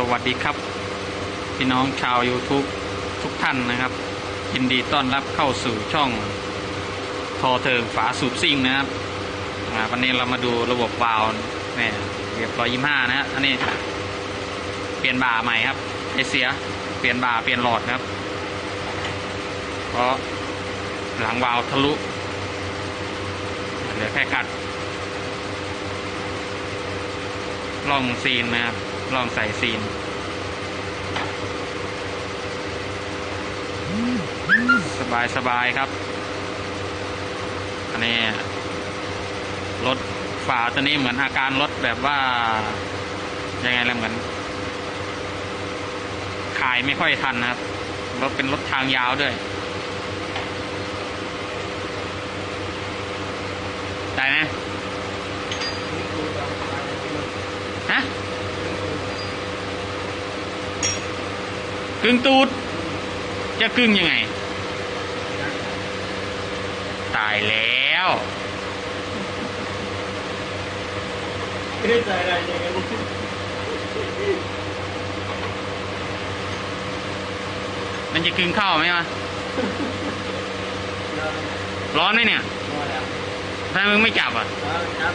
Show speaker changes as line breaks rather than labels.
สวัสดีครับ พี่น้องชาว YouTube ทุกท่านนะครับ ยินดีต้อนรับเข้าสู่ช่องทอเทิงฝาสูบซิ่งนะครับวันนี้เรามาดูระบบวาล์วเนี่ยเรียบร้อยยี่ห้านะฮะอันนี้ เปลี่ยนบ่าใหม่ครับไอเสีย เปลี่ยนบ่าเปลี่ยนหลอดนะครับเพราะหลังวาล์วทะลุเหลือแค่กัดล่องซีนนะครับ ลองใส่ซีน สบายสบายครับ อันนี้รถฝาตัวนี้เหมือนอาการรถแบบว่า ยังไงล่ะเหมือน ขายไม่ค่อยทันนะครับรถเป็นรถทางยาวด้วย ได้ไหมฮะ กึ่งตูด จะกึ่งยังไง ตายแล้ว
ไม่ได้ใจอะไรย่างเงี้ย
มันจะกึ่งเข้าไหมวะร้อนไหมเนี่ย
พอแล้ว
ทำไมมึงไม่จับอะ
ครับ